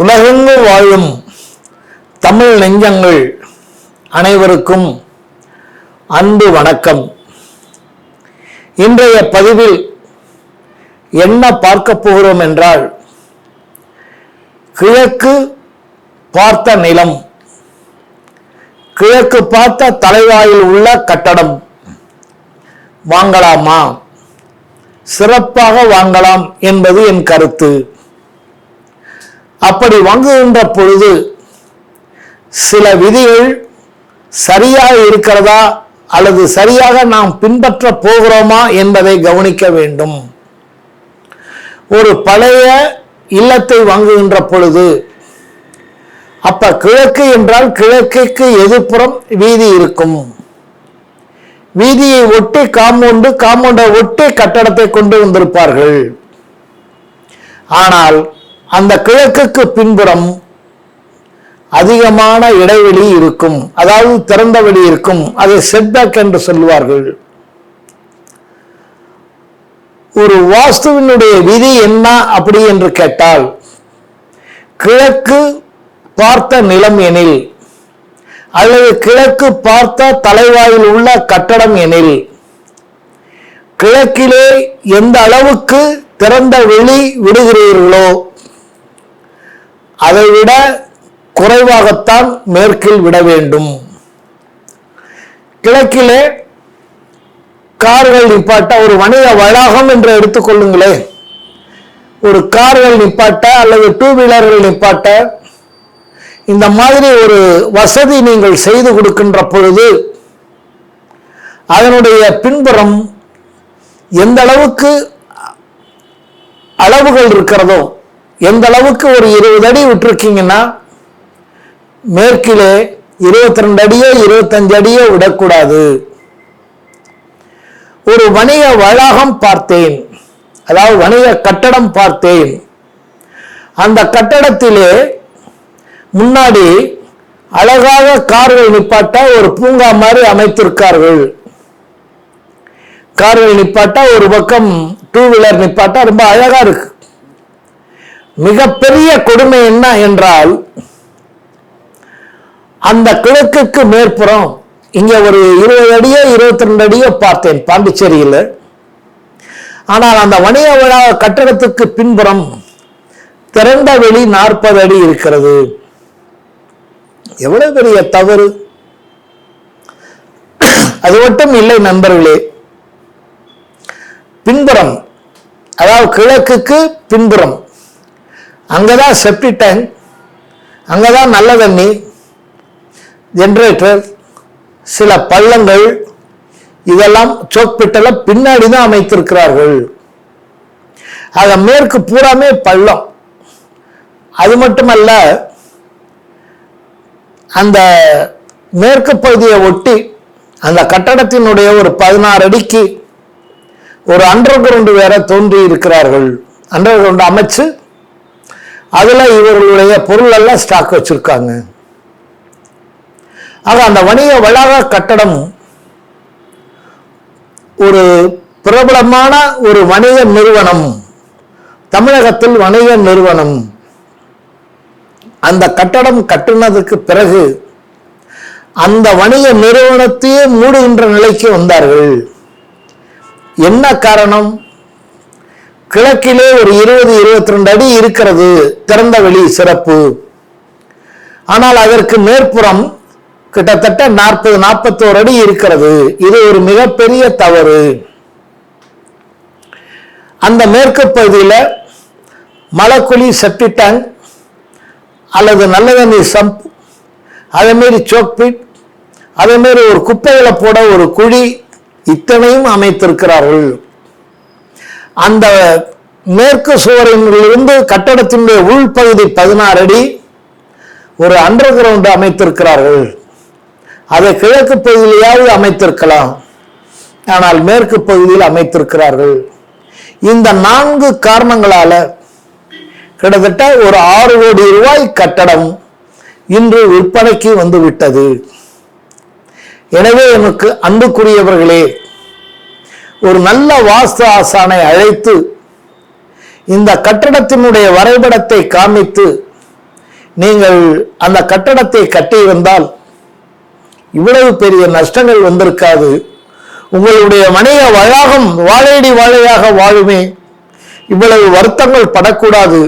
உலகெங்கு வாழும் தமிழ் நெஞ்சங்கள் அனைவருக்கும் அன்பு வணக்கம். இன்றைய பதிவில் என்ன பார்க்க போகிறோம் என்றால் கிழக்கு பார்த்த நிலம் கிழக்கு பார்த்த தலைவாயில் உள்ள கட்டடம் வாங்கலாமா? சிறப்பாக வாங்கலாம் என்பது என் கருத்து. அப்படி வாங்குகின்ற பொழுது சில விதிகள் சரியாக இருக்கிறதா அல்லது சரியாக நாம் பின்பற்ற போகிறோமா என்பதை கவனிக்க வேண்டும். ஒரு பழைய இல்லத்தை வாங்குகின்ற பொழுது அப்ப கிழக்கு என்றால் கிழக்குக்கு எதிர்ப்புறம் வீதி இருக்கும். வீதியை ஒட்டி காம்பவுண்டு காம்பவுண்டை ஒட்டி கட்டடத்தை கொண்டு வந்திருப்பார்கள். ஆனால் அந்த கிழக்குக்கு பின்புறம் அதிகமான இடைவெளி இருக்கும். அதாவது திறந்த வெளி இருக்கும். அதை செட்பேக் என்று சொல்லுவார்கள். ஒரு வாஸ்துவினுடைய விதி என்ன அப்படி என்று கேட்டால் கிழக்கு பார்த்த நிலம் எனில் அல்லது கிழக்கு பார்த்த தலைவாயில் உள்ள கட்டடம் எனில் கிழக்கிலே எந்த அளவுக்கு திறந்த வெளி விடுகிறீர்களோ அதை விட குறைவாகத்தான் மேற்கில் விட வேண்டும். கிழக்கிலே கார்கள் நிப்பாட்ட ஒரு வணிக வளாகம் என்று எடுத்துக்கொள்ளுங்களேன் ஒரு கார்கள் நிப்பாட்ட அல்லது டூ வீலர்கள் நிப்பாட்ட இந்த மாதிரி ஒரு வசதி நீங்கள் செய்து கொடுக்கின்ற பொழுது அதனுடைய பின்புறம் எந்த அளவுக்கு அளவுகள் இருக்கிறதோ எந்த அளவுக்கு ஒரு இருபது அடி விட்டுருக்கீங்கன்னா மேற்கிலே இருபத்தி ரெண்டு அடியோ இருபத்தஞ்சு அடியோ விடக்கூடாது. ஒரு வணிக வளாகம் பார்த்தேன். அதாவது வணிக கட்டடம் பார்த்தேன். அந்த கட்டடத்திலே முன்னாடி அழகாக கார்கள் நிப்பாட்ட ஒரு பூங்கா மாதிரி அமைத்திருக்கார்கள். கார்கள் நிப்பாட்ட ஒரு பக்கம் டூ வீலர் நிப்பாட்ட ரொம்ப அழகா இருக்கு. மிகப்பெரிய கொடுமை என்ன என்றால் அந்த கிழக்குக்கு மேற்புறம் இங்கே ஒரு இருபது அடியோ இருபத்தி ரெண்டு அடியோ பார்த்தேன் பாண்டிச்சேரியில். ஆனால் அந்த வணிக விழா கட்டடத்துக்கு பின்புறம் திறந்த வெளி நாற்பது அடி இருக்கிறது. எவ்வளவு பெரிய தவறு? அது மட்டும் இல்லை நண்பர்களே. பின்புறம் அதாவது கிழக்குக்கு பின்புறம் அங்கே தான் செப்டி டேங்க் அங்கதான் நல்ல தண்ணி ஜென்ரேட்டர் சில பள்ளங்கள் இதெல்லாம் சோக்பிட்டெல்லாம் பின்னாடி தான் அமைத்திருக்கிறார்கள். அதை மேற்கு பூராமே பள்ளம். அது மட்டுமல்ல அந்த மேற்கு பகுதியை ஒட்டி அந்த கட்டடத்தினுடைய ஒரு பதினாறு அடிக்கு ஒரு அண்டர் கிரவுண்டு வேற தோன்றி இருக்கிறார்கள் அண்டர் கிரவுண்டு அமைச்சு அதில் இவர்களுடைய பொருளெல்லாம் ஸ்டாக் வச்சுருக்காங்க. ஆக அந்த வணிக வளாக கட்டடம் ஒரு பிரபலமான ஒரு வணிக நிறுவனம். தமிழகத்தில் வணிக நிறுவனம். அந்த கட்டடம் கட்டினதுக்கு பிறகு அந்த வணிக நிறுவனத்தையே மூடுகின்ற நிலைக்கு வந்தார்கள். என்ன காரணம்? கிழக்கிலே ஒரு இருபது இருபத்தி ரெண்டு அடி இருக்கிறது. திறந்த வெளி சிறப்பு. ஆனால் அதற்கு மேற்புறம் கிட்டத்தட்ட நாற்பது நாற்பத்தோரு அடி இருக்கிறது. இது ஒரு மிகப்பெரிய தவறு. அந்த மேற்கு பகுதியில் மலக்குழி செப்டி டேங்க் அல்லது நல்ல சம்ப் அதேமாரி சோக்பிட் அதேமாரி ஒரு குப்பைகளை போட ஒரு குழி இத்தனையும் அமைத்திருக்கிறார்கள். அந்த மேற்கு சுவரிலிருந்து கட்டடத்தினுடைய உள்பகுதி பதினாறு அடி ஒரு அண்டர் கிரவுண்டு அமைத்திருக்கிறார்கள். அதை கிழக்கு பகுதியிலேயாவது அமைத்திருக்கலாம். ஆனால் மேற்கு பகுதியில் அமைத்திருக்கிறார்கள். இந்த நான்கு காரணங்களால கிட்டத்தட்ட ஒரு ஆறு கோடி ரூபாய் கட்டடம் இன்று விற்பனைக்கு வந்துவிட்டது. எனவே எனக்கு அன்புக்குரியவர்களே ஒரு நல்ல வாஸ்து ஆசானை அழைத்து இந்த கட்டடத்தினுடைய வரைபடத்தை காமித்து நீங்கள் அந்த கட்டடத்தை கட்டியிருந்தால் இவ்வளவு பெரிய நஷ்டங்கள் வந்திருக்காது. உங்களுடைய மனித வளாகம் வாழையடி வாழையாக வாழுமே. இவ்வளவு வருத்தங்கள் படக்கூடாது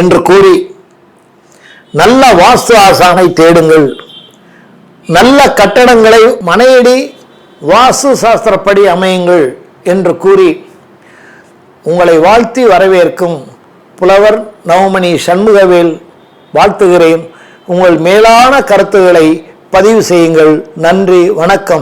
என்று கூறி நல்ல வாஸ்து ஆசானை தேடுங்கள். நல்ல கட்டடங்களை மனையடி வாஸ்து சாஸ்திரப்படி அமையுங்கள் என்று கூறி உங்களை வாழ்த்தி வரவேற்கும் புலவர் நவமணி சண்முகவேல் வாழ்த்துகிறேன். உங்கள் மேலான கருத்துக்களை பதிவு செய்யுங்கள். நன்றி வணக்கம்.